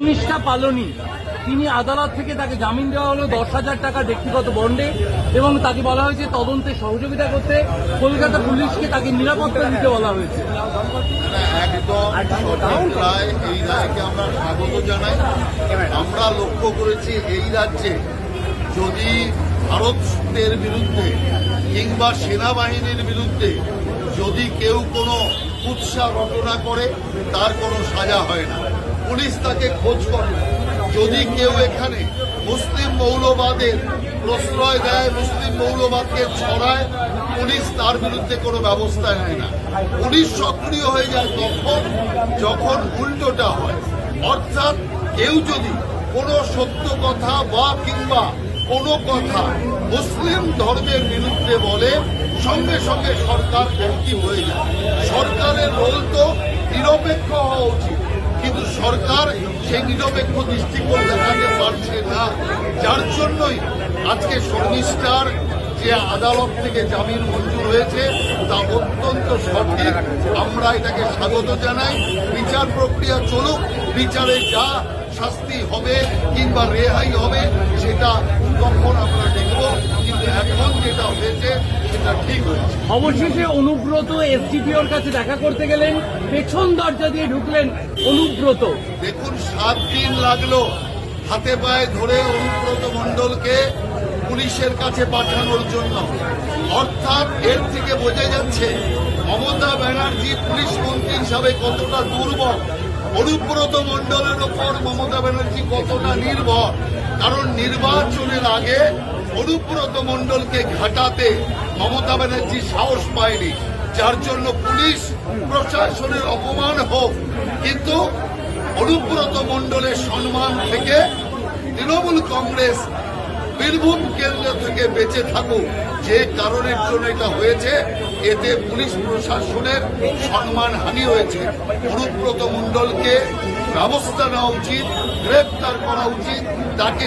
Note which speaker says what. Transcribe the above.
Speaker 1: নিষ্ঠা পালনী। তিনি আদালত থেকে তাকে জামিন দেওয়া হলো, দশ হাজার টাকা ব্যক্তিগত বন্ডে, এবং তাকে বলা হয়েছে তদন্তে সহযোগিতা করতে। কলকাতা পুলিশকে তাকে নিরাপত্তা দিতে বলা হয়েছে।
Speaker 2: এই রায়কে আমরা স্বাগত জানাই। আমরা লক্ষ্য করেছি এই রাজ্যে যদি ভারতের বিরুদ্ধে কিংবা সেনাবাহিনীর বিরুদ্ধে যদি কেউ কোনো উৎসাহ রটনা করে, তার কোনো সাজা হয় না। পুলিশ তাকে খোঁজ করে। যদি কেউ এখানে মুসলিম মৌলবাদের প্রশ্রয় দেয়, মুসলিম মৌলবাদকে ছড়ায়, পুলিশ তার বিরুদ্ধে কোনো ব্যবস্থা নেয় না। পুলিশ সক্রিয় হয়ে যায় তখন যখন উল্টোটা হয়। অর্থাৎ কেউ যদি কোনো সত্য কথা বা কিংবা কোনো কথা মুসলিম ধর্মের বিরুদ্ধে বলে, সঙ্গে সঙ্গে সরকার অ্যাক্টিভ হয়ে যায়। সরকারের রোল তো নিরপেক্ষ হওয়া উচিত। সরকার সেই নিরপেক্ষ দৃষ্টিকোণ দেখাতে পারছে না। যার জন্যই আজকে শর্মিষ্ঠার যে আদালত থেকে জামিন মঞ্জুর হয়েছে, তা অত্যন্ত সঠিক। আমরা এটাকে স্বাগত জানাই। বিচার প্রক্রিয়া চলুক, বিচারে যা শাস্তি হবে কিংবা রেহাই হবে, সেটা তখন আমরা দেখব। কিন্তু এখন যেটা হয়েছে হয়েছে
Speaker 1: অবশেষে অনুব্রত এসডিপিওর কাছে দেখা করতে গেলেন পেছন দরজা দিয়ে ঢুকলেন অনুব্রত।
Speaker 2: দেখুন সাত দিন লাগল হাতে পায়ে ধরে অনুব্রত মণ্ডলকে পুলিশের কাছে পাঠানোর জন্য। অর্থাৎ এর থেকে বোঝা যাচ্ছে মমতা ব্যানার্জি পুলিশ মন্ত্রী হিসাবে কতটা দুর্বল। অনুব্রত মণ্ডলের ওপর মমতা ব্যানার্জি কতটা নির্ভর। কারণ নির্বাচনের আগে অনুব্রত মণ্ডলকে ঘাটাতে মমতা ব্যানার্জি সাহস পায়নি। যার জন্য পুলিশ প্রশাসনের অপমান হোক। কিন্তু অনুব্রত মণ্ডলের সম্মান থেকে তৃণমূল কংগ্রেস বীরভূম কেন্দ্র থেকে বেঁচে থাকুক। যে কারণের জন্য এটা হয়েছে, এতে পুলিশ প্রশাসনের সম্মান হানি হয়েছে। অনুব্রত মণ্ডলকে ব্যবস্থা নেওয়া উচিত, গ্রেপ্তার করা উচিত, তাকে